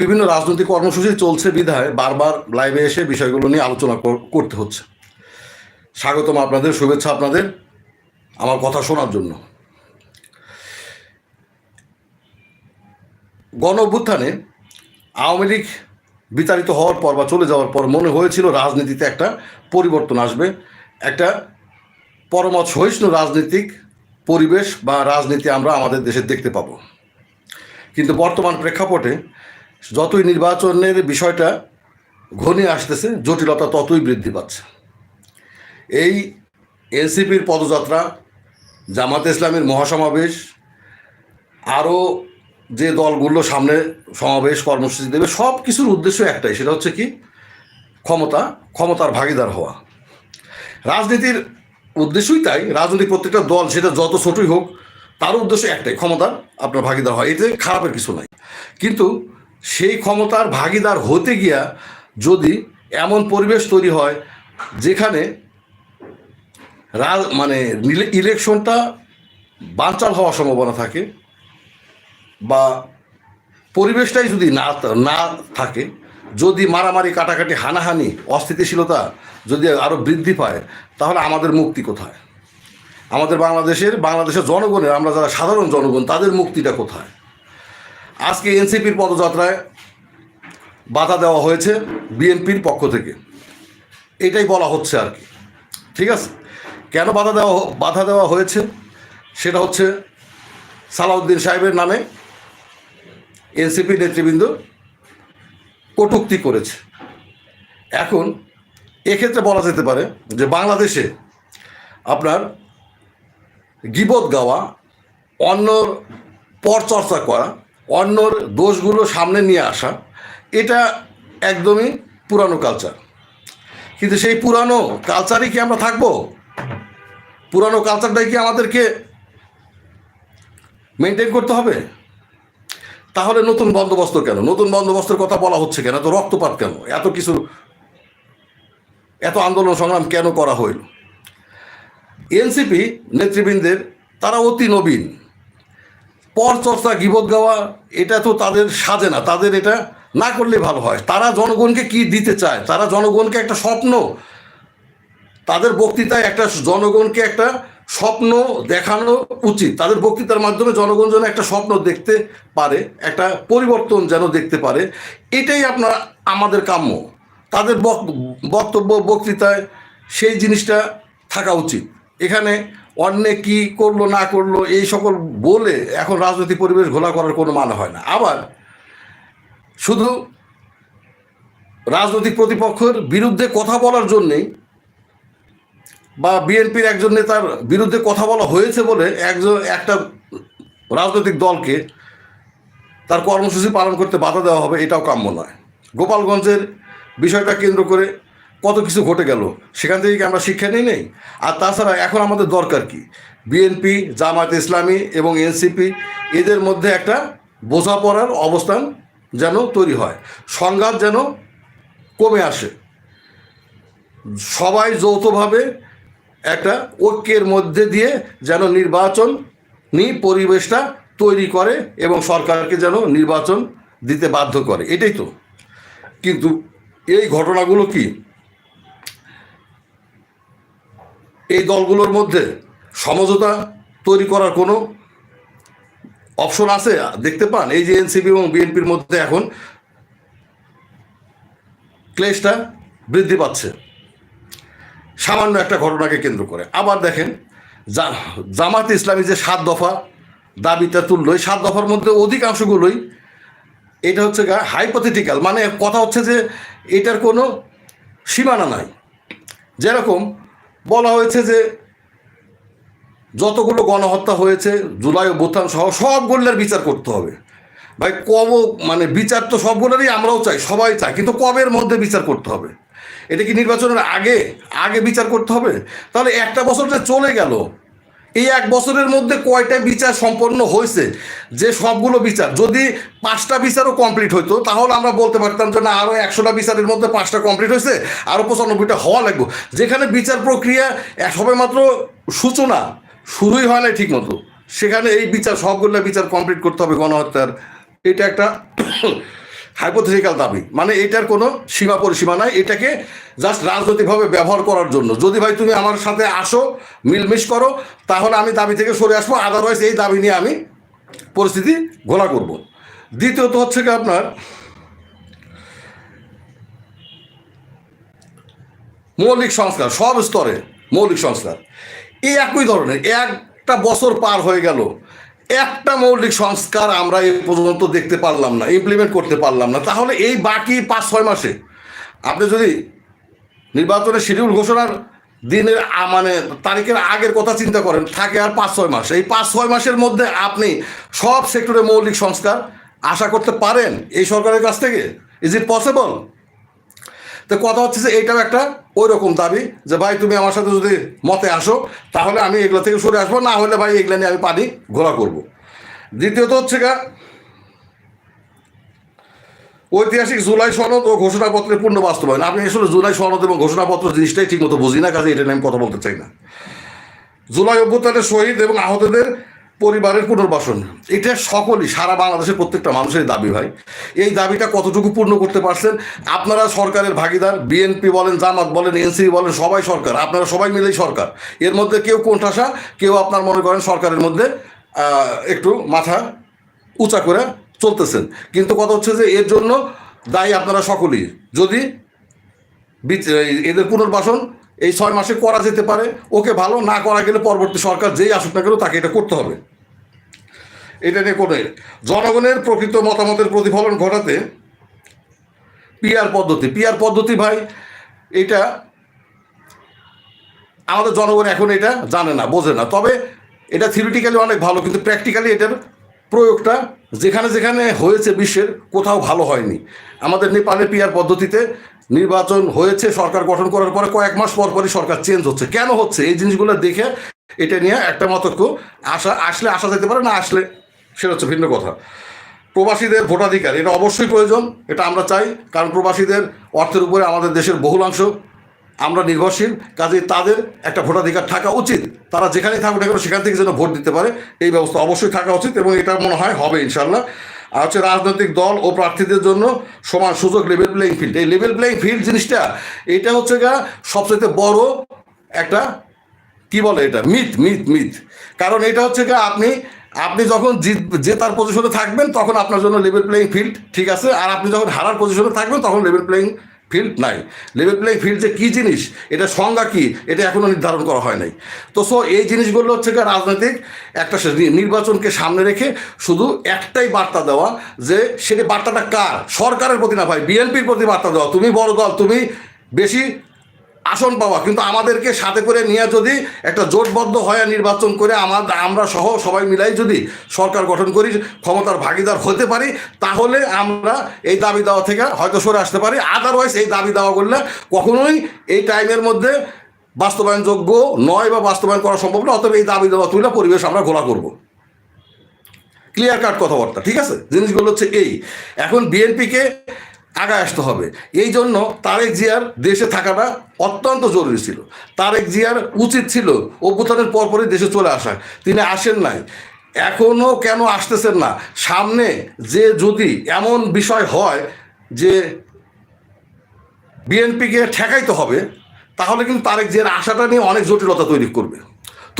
বিভিন্ন রাজনৈতিক কর্মসূচি চলছে বিধায় বারবার লাইভে এসে বিষয়গুলো নিয়ে আলোচনা করতে হচ্ছে। স্বাগতম আপনাদের, শুভেচ্ছা আপনাদের আমার কথা শোনার জন্য। গণ অভ্যুত্থানে আওয়ামী লীগ বিতাড়িত হওয়ার পর বা চলে যাওয়ার পর মনে হয়েছিল রাজনীতিতে একটা পরিবর্তন আসবে, একটা পরমত সহিষ্ণু রাজনৈতিক পরিবেশ বা রাজনীতি আমরা আমাদের দেশে দেখতে পাবো। কিন্তু বর্তমান প্রেক্ষাপটে যতই নির্বাচনের বিষয়টা ঘনিয়ে আসতেছে, জটিলতা ততই বৃদ্ধি পাচ্ছে। এই এনসিপির পদযাত্রা, জামাত ইসলামের মহাসমাবেশ, আরও যে দলগুলো সামনে সমাবেশ, কর্মসূচি দেবে, সব কিছুর উদ্দেশ্য একটাই, সেটা হচ্ছে কি? ক্ষমতা, ক্ষমতার ভাগিদার হওয়া। রাজনীতির উদ্দেশ্যই তাই, রাজনৈতিক প্রত্যেকটা দল, সেটা যত ছোটই হোক, তার উদ্দেশ্য একটাই, ক্ষমতার আপনার ভাগিদার হয় এতে খারাপের কিছু নাই। কিন্তু সেই ক্ষমতার ভাগিদার হতে গিয়া যদি এমন পরিবেশ তৈরি হয় যেখানে মানে ইলেকশনটা বানচাল হওয়ার সম্ভাবনা থাকে বা পরিবেশটাই যদি না না থাকে, যদি মারামারি, কাটাকাটি, হানাহানি, অস্থিতিশীলতা যদি আরও বৃদ্ধি পায়, তাহলে আমাদের মুক্তি কোথায়? আমাদের বাংলাদেশের বাংলাদেশের জনগণের, আমরা যারা সাধারণ জনগণ, তাদের মুক্তিটা কোথায়? আজকে এনসিপির পদযাত্রায় বাধা দেওয়া হয়েছে বিএনপির পক্ষ থেকে। এটাই বলা হচ্ছে আর কি। ঠিক আছে? কেন বাধা দেওয়া বাধা দেওয়া হয়েছে? সেটা হচ্ছে সালাউদ্দিন সাহেবের নামে এনসিপি নেতৃবৃন্দ কটুক্তি করেছে। এখন এক্ষেত্রে বলা যেতে পারে যে বাংলাদেশে আপনার গিবত গাওয়া অন্যর পরচর্চা করা অন্যর দোষগুলো সামনে নিয়ে আসা, এটা একদমই পুরানো কালচার কিন্তু সেই পুরানো কালচারই কি আমরা থাকব? পুরানো কালচারটাই কি আমাদেরকে মেনটেন করতে হবে? তাহলে নতুন বন্দোবস্ত কেন? নতুন বন্দোবস্তের কথা বলা হচ্ছে কেন? এত রক্তপাত কেন? এত কিছু, এত আন্দোলন সংগ্রাম কেন করা হইল? এনসিপি নেতৃবৃন্দের, তারা অতি নবীন। পর চর্চা, গিবত গাওয়া, এটা তো তাদের সাজে না। তাদের এটা না করলে ভালো হয়। তারা জনগণকে কি দিতে চায়? তারা জনগণকে একটা স্বপ্ন। তাদের বক্তৃতায় একটা জনগণকে একটা স্বপ্ন দেখানো উচিত। তাদের বক্তৃতার মাধ্যমে জনগণ যেন একটা স্বপ্ন দেখতে পারে, একটা পরিবর্তন যেন দেখতে পারে, এটাই আপনার, আমাদের কাম্য। তাদের বক- বক্তব্য, বক্তৃতায় সেই জিনিসটা থাকা উচিত। এখানে অন্যে কি করল, না করল, এই সকল বলে এখন রাজনৈতিক পরিবেশ ঘোলা করার কোনো মানে হয় না। আবার শুধু রাজনৈতিক প্রতিপক্ষের বিরুদ্ধে কথা বলার জন্যেই বা বিএনপির একজন নেতার বিরুদ্ধে কথা বলা হয়েছে বলে একজন, একটা রাজনৈতিক দলকে তার কর্মসূচি পালন করতে বাধা দেওয়া হবে, এটাও কাম্য নয়। গোপালগঞ্জের বিষয়টা কেন্দ্র করে কত কিছু ঘটে গেল, সেখান থেকে কি আমরা শিক্ষা নিই নেই? আর তাছাড়া এখন আমাদের দরকার কি? বিএনপি জামায়াত ইসলামী এবং এনসিপি এদের মধ্যে একটা বোঝাপড়ার অবস্থান যেন তৈরি হয়। সংঘাত যেন কমে আসে। সবাই যৌথভাবে একটা ঐক্যের মধ্যে দিয়ে যেন নির্বাচন নি পরিবেশটা তৈরি করে এবং সরকারকে যেন নির্বাচন দিতে বাধ্য করে। এটাই তো। কিন্তু এই ঘটনাগুলো কি? এই দলগুলোর মধ্যে সমঝোতা তৈরি করার কোনো অপশন আছে? দেখতে পান, এই যে এনসিপি এবং বিএনপির মধ্যে এখন ক্লেশটা বৃদ্ধি পাচ্ছে। সামান্য একটা ঘটনাকে কেন্দ্র করে। আবার দেখেন জামাত ইসলামী যে সাত দফা দাবিটা তুললো সাত দফার মধ্যে অধিকাংশগুলোই এটা হচ্ছে হাইপোথেটিক্যাল মানে কথা হচ্ছে যে এটার কোনো সীমানা নাই। যেরকম বলা হয়েছে যে যতগুলো গণহত্যা হয়েছে, জুলাই ও অভ্যুত্থান সহ সবগুলোর বিচার করতে হবে। ভাই, কব মানে বিচার তো সবগুলোরই আমরাও চাই, সবাই চাই, কিন্তু কবের মধ্যে বিচার করতে হবে? এটা কি নির্বাচনের আগে আগে বিচার করতে হবে? তাহলে একটা বছর যে চলে গেল এই এক বছরের মধ্যে কয়টা বিচার সম্পন্ন হয়েছে? যে সবগুলো বিচার, যদি পাঁচটা বিচারও কমপ্লিট হতো তাহলে আমরা বলতে পারতাম যে না আরও একশোটা বিচারের মধ্যে পাঁচটা কমপ্লিট হয়েছে আরও পঁচানব্বইটা হওয়া লাগবে। যেখানে বিচার প্রক্রিয়া এক- সবেমাত্র সূচনা, শুরুই হয় না ঠিক মতো সেখানে এই বিচার, সবগুলো বিচার কমপ্লিট করতে হবে গণহত্যার। এটা একটা হাইপোথেটিক্যাল দাবি। মানে এটার কোনো সীমা পরিসীমা নাই, এটাকে জাস্ট রাজনৈতিকভাবে ব্যবহার করার জন্য। যদি ভাই তুমি আমার সাথে আসো, মিলমিশ করো, তাহলে আমি দাবি থেকে সরে আসব আদারওয়াইজ এই দাবি নিয়ে আমি পরিস্থিতি ঘোলা করব। দ্বিতীয়ত হচ্ছে কি আপনার, মৌলিক সংস্কার, সব স্তরে মৌলিক সংস্কার। এই একই ধরনের, একটা বছর পার হয়ে গেল একটা মৌলিক সংস্কার আমরা এ পর্যন্ত দেখতে পারলাম না ইমপ্লিমেন্ট করতে পারলাম না। তাহলে এই বাকি পাঁচ, ছয় মাসে আপনি যদি নির্বাচনের শিডিউল ঘোষণার দিনের মানে তারিখের আগের কথা চিন্তা করেন, থাকে আর পাঁচ, ছয় মাস। এই পাঁচ, ছয় মাসের মধ্যে আপনি সব সেক্টরে মৌলিক সংস্কার আশা করতে পারেন এই সরকারের কাছ থেকে? ইজ ইট পসিবল তো কথা হচ্ছে যে এইটাও একটা ওই রকম দাবি যে ভাই তুমি আমার সাথে যদি মতে আসো, তাহলে আমি এগুলো থেকে সরে আসব, না হলে ভাই এগুলো নিয়ে আমি পানি ঘোরা করব। দ্বিতীয়ত হচ্ছে গা, ঐতিহাসিক জুলাই সনদ ও ঘোষণাপত্রের পূর্ণ বাস্তবায়ন। আপনি আসলে জুলাই সনদ এবং ঘোষণাপত্র জিনিসটাই ঠিকমতো বুঝি না, কাজে এটা নিয়ে আমি কথা বলতে চাই না। জুলাই অভ্যুত্থানের শহীদ এবং আহতদের পরিবারের পুনর্বাসন। এটা সকলই, সারা বাংলাদেশের প্রত্যেকটা মানুষের দাবি ভাই। এই দাবিটা কতটুকু পূর্ণ করতে পারছেন? আপনারা সরকারের ভাগিদার, বিএনপি বলেন, জামাত বলেন, এনসিপি বলেন, সবাই সরকার। আপনারা সবাই মিলেই সরকার। এর মধ্যে কেউ কোণঠাসা, কেউ আপনার মনে করেন সরকারের মধ্যে একটু মাথা উঁচা করে চলতেছেন। কিন্তু কথা হচ্ছে যে, এর জন্য দায়ী আপনারা সকলেই। যদি এদের পুনর্বাসন এই ছয় মাসে করা যেতে পারে, ওকে ভালো না করা গেলে পরবর্তী সরকার যেই আসুক না কেন তাকে এটা করতে হবে। এটা কোনো জনগণের প্রকৃত মতামতের প্রতিফলন ঘটাতে পিআর পদ্ধতি। পিআর পদ্ধতি ভাই, এটা আমাদের জনগণ এখন এটা জানে না, বোঝে না। তবে এটা থিওরিটিক্যালি অনেক ভালো, কিন্তু প্র্যাকটিক্যালি এটার প্রয়োগটা যেখানে যেখানে হয়েছে বিশ্বের, কোথাও ভালো হয়নি। আমাদের নেপালে পিয়ার পদ্ধতিতে নির্বাচন হয়েছে, সরকার গঠন করার পরে কয়েক মাস পর পরই সরকার চেঞ্জ হচ্ছে। কেন হচ্ছে? এই জিনিসগুলো দেখে এটা নিয়ে একটা মতক্য আসা আসলে আসা যেতে পারে, না আসলে সেটা হচ্ছে ভিন্ন কথা। প্রবাসীদের ভোটাধিকার, এটা অবশ্যই প্রয়োজন, এটা আমরা চাই, কারণ প্রবাসীদের অর্থের উপরে আমাদের দেশের বহুলাংশ আমরা নির্ভরশীল কাজে তাদের একটা ভোটাধিকার থাকা উচিত। তারা যেখানেই থাকুক না কেন সেখান থেকে যেন ভোট দিতে পারে, এই ব্যবস্থা অবশ্যই থাকা উচিত এবং এটা মনে হয় হবে ইনশাল্লাহ আর হচ্ছে রাজনৈতিক দল ও প্রার্থীদের জন্য সমান সুযোগ লেভেল প্লেইং ফিল্ড এই লেভেল প্লেইং ফিল্ড জিনিসটা, এটা হচ্ছে গা সবচেয়ে বড় একটা, কি বলে এটা? মিথ মিথ মিথ কারণ এটা হচ্ছে কি আপনি আপনি যখন জিত জেতার পজিশনে থাকবেন, তখন আপনার জন্য লেভেল প্লেইং ফিল্ড ঠিক আছে? আর আপনি যখন হারার পজিশনে থাকবেন, তখন লেভেল প্লেইং ফিল্ড নাই। লেভেল প্লেইং ফিল্ড যে কী জিনিস, এটা সংজ্ঞা কী, এটা এখনও নির্ধারণ করা হয় নাই। তো সো এই জিনিসগুলো হচ্ছে রাজনৈতিক একটা নির্বাচনকে সামনে রেখে শুধু একটাই বার্তা দেওয়া যে সেটা বার্তাটা কার? সরকারের প্রতি না ভাই বিএনপির প্রতি বার্তা দেওয়া। তুমি বড় দল, তুমি বেশি আসন পাওয়া। কিন্তু আমাদেরকে সাথে করে নিয়ে যদি একটা জোটবদ্ধ হয়ে নির্বাচন করে আমার আমরা সহ সবাই মিলাই যদি সরকার গঠন করি, ক্ষমতার ভাগিদার হতে পারি, তাহলে আমরা এই দাবি দেওয়া থেকে হয়তো সরে আসতে পারি। আদারওয়াইজ এই দাবি দেওয়া করলে কখনোই এই টাইমের মধ্যে বাস্তবায়নযোগ্য নয় বা বাস্তবায়ন করা সম্ভব না, অতএব এই দাবি দেওয়া তুলে পরিবেশ আমরা ঘোলা করব। ক্লিয়ার কাট কথাবার্তা, ঠিক আছে? জিনিসগুলো হচ্ছে এই। এখন বিএনপিকে আগায় আসতে হবে। এই জন্য তারেক জিয়ার দেশে থাকাটা অত্যন্ত জরুরি ছিল। তারেক জিয়ার উচিত ছিল অভ্যুত্থানের পরপরই দেশে চলে আসা। তিনি আসেন নাই। এখনও কেন আসতেছেন না? সামনে যে যদি এমন বিষয় হয় যে বিএনপিকে ঠেকাইতে হবে, তাহলে কিন্তু তারেক জিয়ার আশাটা নিয়ে অনেক জটিলতা তৈরি করবে।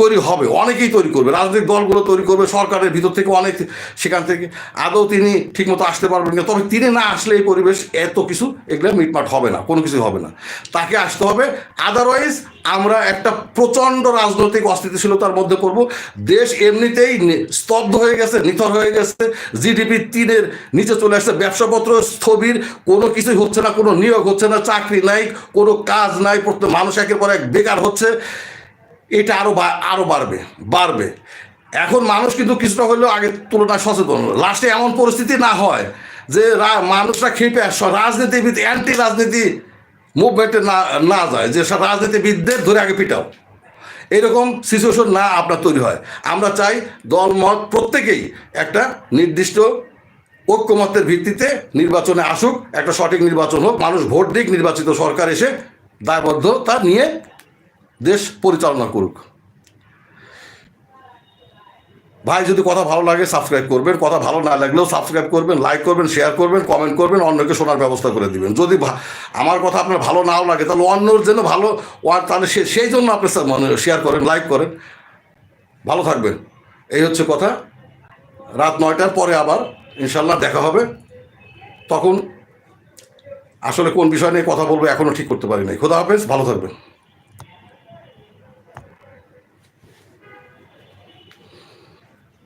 তৈরি হবে, অনেকেই তৈরি করবে, রাজনৈতিক দলগুলো তৈরি করবে, সরকারের ভিতর থেকে অনেক সেখান থেকে, আদৌ তিনি ঠিকমতো আসতে পারবেন না তবে তিনি না আসলে এই পরিবেশ এত কিছু এগুলো মিটমাট হবে না, কোনো কিছু হবে না। তাকে আসতে হবে আদারওয়াইজ আমরা একটা প্রচণ্ড রাজনৈতিক অস্থিতিশীলতার মধ্যে পড়ব, দেশ এমনিতেই স্তব্ধ হয়ে গেছে, নিথর হয়ে গেছে জিডিপি তিনের নিচে চলে আসছে, ব্যবসাপত্র স্থবির, কোনো কিছুই হচ্ছে না, কোনো নিয়োগ হচ্ছে না, চাকরি নাই, কোনো কাজ নাই, প্রত্যেক মানুষ একের পর এক বেকার হচ্ছে। এটা আরও আরও বাড়বে বাড়বে। এখন মানুষ কিন্তু কিছুটা হলেও আগের তুলনায় সচেতন। লাস্টে এমন পরিস্থিতি না হয় যে মানুষরা খেপে রাজনীতিবিদ অ্যান্টি রাজনীতি মুভমেন্টে না না যায়, যে রাজনীতিবিদদের ধরে আগে পিটাও। এরকম সিচুয়েশন না আপনার তৈরি হয়। আমরা চাই দলমত প্রত্যেকেই একটা নির্দিষ্ট ঐক্যমত্যের ভিত্তিতে নির্বাচনে আসুক, একটা সঠিক নির্বাচন হোক, মানুষ ভোট দিক, নির্বাচিত সরকার এসে দায়বদ্ধতা নিয়ে দেশ পরিচালনা করুক। ভাই, যদি কথা ভালো লাগে সাবস্ক্রাইব করবেন। কথা ভালো না লাগলেও সাবস্ক্রাইব করবেন লাইক করবেন শেয়ার করবেন কমেন্ট করবেন, অন্যকে শোনার ব্যবস্থা করে দিবেন। যদি আমার কথা আপনার ভালো নাও লাগে, তাহলে অন্যর জন্য ভালো তাহলে সেই জন্য আপনি মানে শেয়ার করেন লাইক করেন। ভালো থাকবেন। এই হচ্ছে কথা। রাত নয়টার পরে আবার ইনশাল্লাহ দেখা হবে। তখন আসলে কোন বিষয় নিয়ে কথা বলব এখনও ঠিক করতে পারি নাই। খোদা হাফেজ, ভালো থাকবেন।